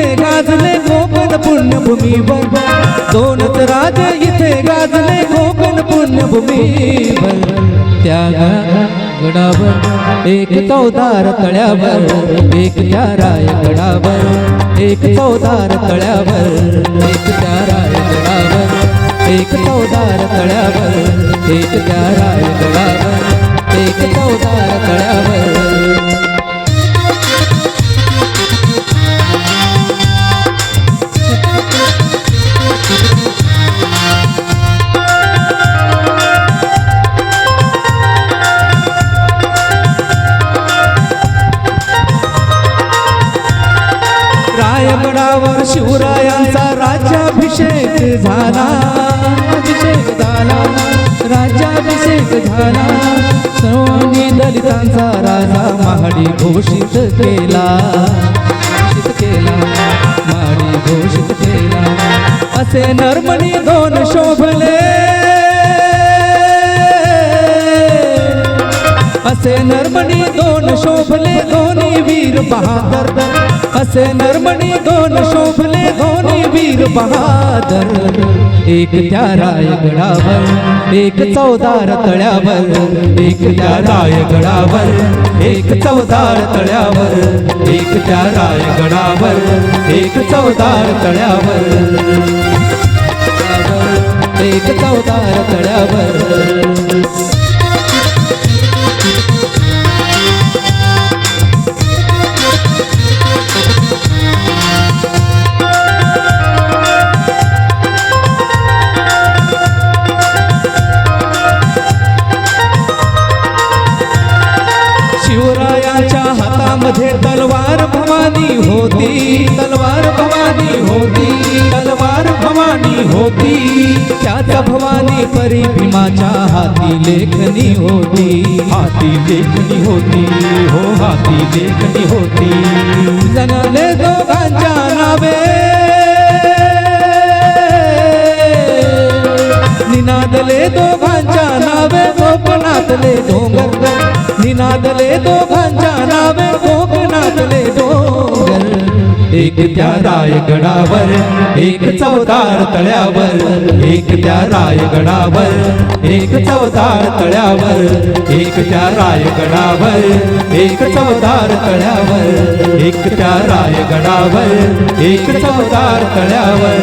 इथे गाजले कोकण पुण्यभूमीवर. दोनच राज इथे गाजले कोकण पुण्यभूमीवर. त्या गडावर एक चौदार तळ्यावर एक त्या रायगडावर एक चौदार तळ्यावर एक त्या रायगडावर एक चौदार तळ्यावर एक त्या रायगडावर एक चौदार तळ्यावर. रायगडावर शिवरायांचा राज्याभिषेक झाला. अभिषेक झाला. राज्याभिषेक झाला. सर्वांनी दलितांचा राजा महाडी घोषित केला. घोषित केला. महाडी घोषित केला. असे नर्मणी दोन शोभले. असे नर्मणी दोन शोभले. दोन्ही वीर बहादर असे नरमणी दोन शोभले धोनी वीर बहादर। एक त्या रायगडावर एक चौदार तळ्यावर। एक त्या रायगडावर एक चौदार तळ्यावर। एक त्या रायगडावर एक चौदार तळ्यावर। एक चौदार तळ्यावर। त्याच्या भवानी परी भीमाच्या हाती लेखनी होती. हाती लेखनी होती. हो हाती लेखनी होती. जगले दोघांच्या नावे. निनादले दोघांच्या नावे कोकणातले डोंगर. निनादले दोघांच्या नावे कोकणातले डोंगर. एक त्या रायगडावर एक चौदार तळ्यावर एक त्या रायगडावर एक चवदार तळ्यावर एक त्या रायगडावर एक चौदार तळ्यावर एक त्या रायगडावर एक चौदार तळ्यावर.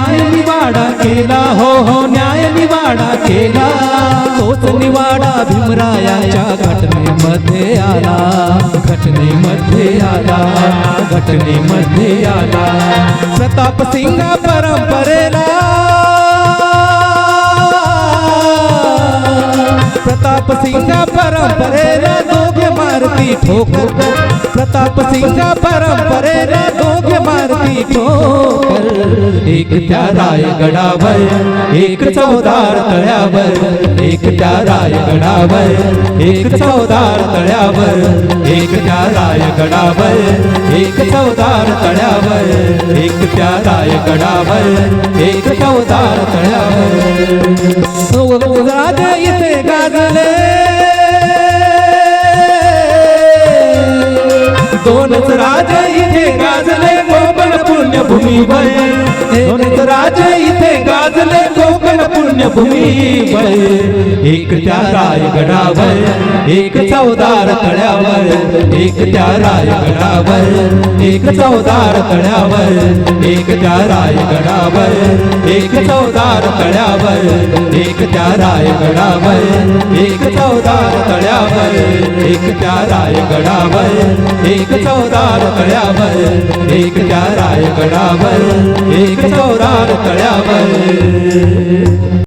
न्याय निवाडा केला, हो हो, न्याय निवाडा केला। तोच निवाडा भीमरायाच्या घटनेमध्ये आला। घटनेमध्ये आला घटनेमध्ये आला। प्रताप सिंग परंपरेला। प्रताप सिंग परंपरेला दोघे मारती ठोकर प्रताप सिंग परंपरेला दोघे मारती एक त्या रायगडावर एक चौदार तळ्यावर एक त्या रायगडावर एक चौदार तळ्यावर एक त्या रायगडावर एक चौदार तळ्यावर एक त्या रायगडावर एक चौदार तळ्यावर. राजा गाजले दोनच राज इथे गाजले कोकण पुण्यभूमीवर दोनच राज इथे गाजले कोकण पुण्यभूमीवर एक त्या रायगडावर एक चौदार तळ्यावर एक त्या रायगडावर एक चौदार तळ्यावर एक त्या रायगडावर एक चौदार तळ्यावर एक त्या रायगडावर एक चौदार तळ्यावर एक त्या रायगडावर एक चौदार तळ्यावर एक त्या रायगडावर एक चौदार तळ्यावर.